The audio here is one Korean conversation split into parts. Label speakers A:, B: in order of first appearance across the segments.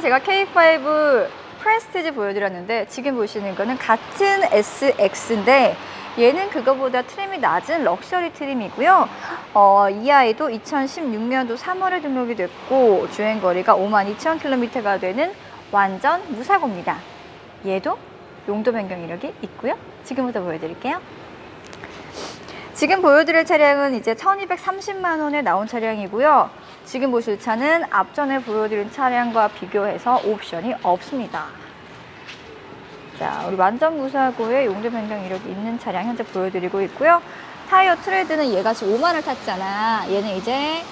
A: 제가 K5 프레스티지 보여드렸는데 지금 보시는 거는 같은 SX인데 얘는 그거보다 트림이 낮은 럭셔리 트림이고요. 어, 이 아이도 2016년도 3월에 등록이 됐고 주행거리가 52,000km가 되는 완전 무사고입니다. 얘도 용도 변경 이력이 있고요. 지금부터 보여드릴게요. 지금 보여드릴 차량은 이제 1230만 원에 나온 차량이고요. 지금 보실 차는 앞전에 보여드린 차량과 비교해서 옵션이 없습니다. 자, 우리 완전 무사고의 용도 변경 이력이 있는 차량 현재 보여드리고 있고요. 타이어 트레드는 얘가 지금 5만을 탔잖아. 얘는 이제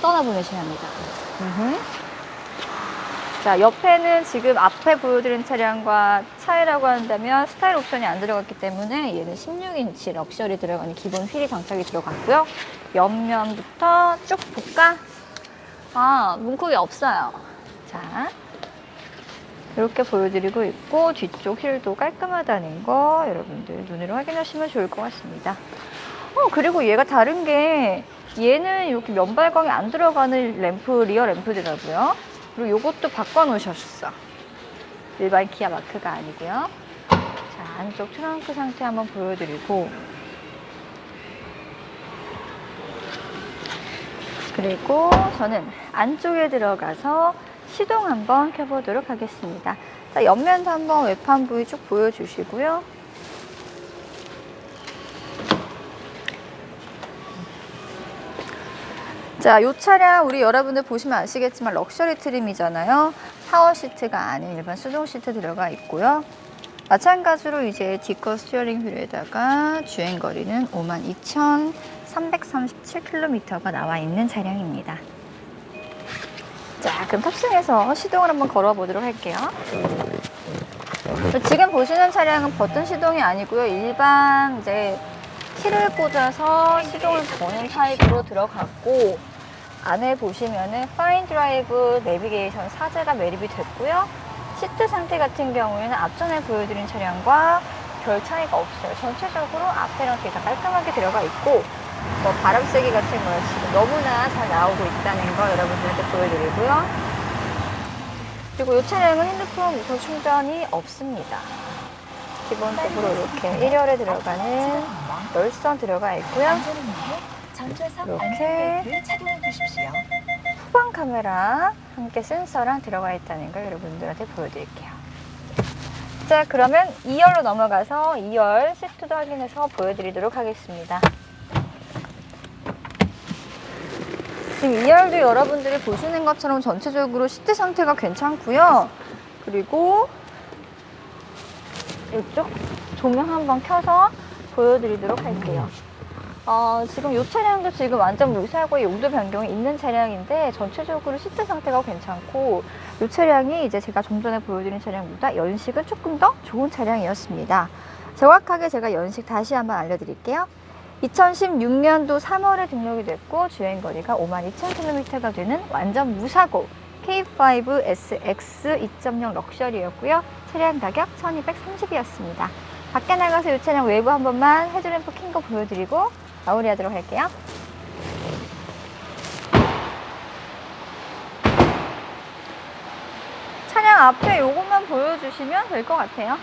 A: 떠나보내셔야 합니다. 음흠. 자, 옆에는 지금 앞에 보여드린 차량과 차이라고 한다면 스타일 옵션이 안 들어갔기 때문에 얘는 16인치 럭셔리 들어가는 기본 휠이 장착이 들어갔고요. 옆면부터 쭉 볼까? 아, 문콕이 없어요. 자, 이렇게 보여드리고 있고 뒤쪽 휠도 깔끔하다는 거 여러분들 눈으로 확인하시면 좋을 것 같습니다. 어, 그리고 얘가 다른 게 얘는 이렇게 면발광이 안 들어가는 램프, 리어 램프더라고요. 그리고 이것도 바꿔놓으셨어. 일반 기아 마크가 아니고요. 자, 안쪽 트렁크 상태 한번 보여드리고 그리고 저는 안쪽에 들어가서 시동 한번 켜보도록 하겠습니다. 자, 옆면도 한번 외판 부위 쭉 보여주시고요. 자, 이 차량 우리 여러분들 보시면 아시겠지만 럭셔리 트림이잖아요. 파워 시트가 아닌 일반 수동 시트 들어가 있고요. 마찬가지로 이제 디커 스티어링 휠에다가 주행 거리는 52,337km가 나와 있는 차량입니다. 자, 그럼 탑승해서 시동을 한번 걸어 보도록 할게요. 지금 보시는 차량은 버튼 시동이 아니고요. 일반 이제 키를 꽂아서 시동을 거는 타입으로 들어갔고 안에 보시면은 파인 드라이브 내비게이션 사제가 매립이 됐고요. 시트 상태 같은 경우에는 앞전에 보여드린 차량과 별 차이가 없어요. 전체적으로 앞에랑 뒤에 다 깔끔하게 들어가 있고 뭐 바람 세기 같은 거 지금 너무나 잘 나오고 있다는 거 여러분들한테 보여드리고요. 그리고 이 차량은 핸드폰 무선 충전이 없습니다. 기본적으로 이렇게 1열에 들어가는 열선 들어가 있고요. 이렇게
B: 착용해 주십시오.
A: 후방 카메라 함께 센서랑 들어가 있다는 걸 여러분들한테 보여드릴게요. 자, 그러면 2열로 넘어가서 2열 시트도 확인해서 보여드리도록 하겠습니다. 지금 2열도 여러분들이 보시는 것처럼 전체적으로 시트 상태가 괜찮고요. 그리고 이쪽 조명 한번 켜서 보여드리도록 할게요. 어, 지금 이 차량도 지금 완전 무사고 용도 변경이 있는 차량인데 전체적으로 시트 상태가 괜찮고 이 차량이 이제 제가 좀 전에 보여드린 차량보다 연식은 조금 더 좋은 차량이었습니다. 정확하게 제가 연식 다시 한번 알려드릴게요. 2016년도 3월에 등록이 됐고 주행거리가 52,000km가 되는 완전 무사고 K5 SX 2.0 럭셔리였고요. 차량 가격 1230이었습니다. 밖에 나가서 이 차량 외부 한 번만 헤드램프 킨 거 보여드리고 마무리하도록 할게요. 차량 앞에 요것만 보여주시면 될 것 같아요.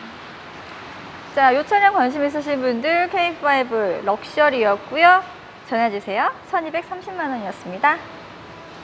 A: 자, 이 차량 관심 있으신 분들 K5 럭셔리였고요. 전화주세요. 1230만 원이었습니다.